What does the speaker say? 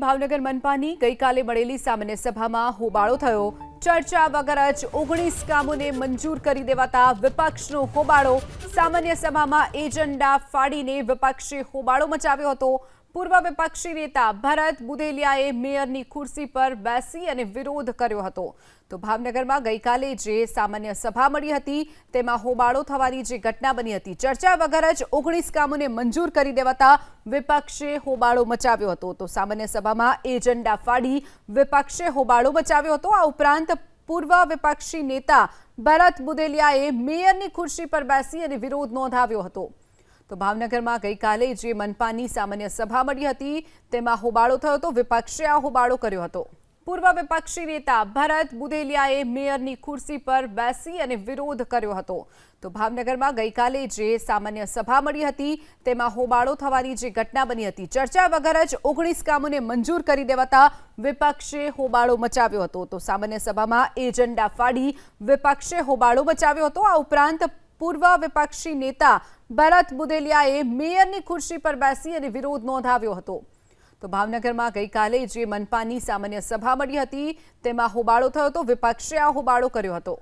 ભાવનગર મનપાની ગઈકાલે મળેલી સામાન્ય સભામાં હોબાળો થયો. ચર્ચા વગર જ ઓગણીસ કામોને મંજૂર કરી દેવાતા વિપક્ષનો હોબાળો સામાન્ય સભામાં એજન્ડા ફાડીને વિપક્ષે હોબાળો મચાવ્યો હતો. પૂર્વ વિપક્ષી નેતા ભરત બુદેલિયાએ મેયરની ખુરશી પર બેસી અને વિરોધ કર્યો હતો. તો ભાવનગરમાં ગઈકાલે જે સામાન્ય સભા મળી હતી, તેમાં હોબાળો થવાની જે ઘટના બની હતી, ચર્ચા વગર જ ઓગણીસ કામોને મંજૂર કરી દેવાતા વિપક્ષે હોબાળો મચાવ્યો હતો. તો સામાન્ય સભામાં એજન્ડા ફાડી વિપક્ષે હોબાળો મચાવ્યો હતો. આ ઉપરાંત પૂર્વ વિપક્ષી નેતા ભરત બુદેલિયાએ મેયરની ખુરશી પર બેસી અને વિરોધ નોંધાવ્યો હતો. તો ભાવનગરમાં ગઈકાલે જે મનપાની સામાન્ય સભા મળી હતી, તેમાં હોબાળો થયો હતો, વિપક્ષે આ હોબાળો કર્યો હતો. પૂર્વ વિપક્ષી નેતા ભરત બુદેલિયાએ મેયરની ખુરશી પર બેસી અને વિરોધ કર્યો હતો. તો ભાવનગરમાં ગઈકાલે જે સામાન્ય સભા મળી હતી, તેમાં હોબાળો થવાની જે ઘટના બની હતી, ચર્ચા વગર જ ઓગણીસ કામોને મંજૂર કરી દેવાતા વિપક્ષે હોબાળો મચાવ્યો હતો. તો સામાન્ય સભામાં એજન્ડા ફાડી વિપક્ષે હોબાળો મચાવ્યો હતો. આ ઉપરાંત પૂર્વ વિપક્ષી નેતા ભરત બુદેલિયાએ મેયરની ખુરશી પર બેસી અને વિરોધ નોંધાવ્યો હતો. તો ભાવનગરમાં ગઈકાલે જે મનપાની સામાન્ય સભા મળી હતી, તેમાં હોબાળો થયો હતો, વિપક્ષે આ હોબાળો કર્યો હતો.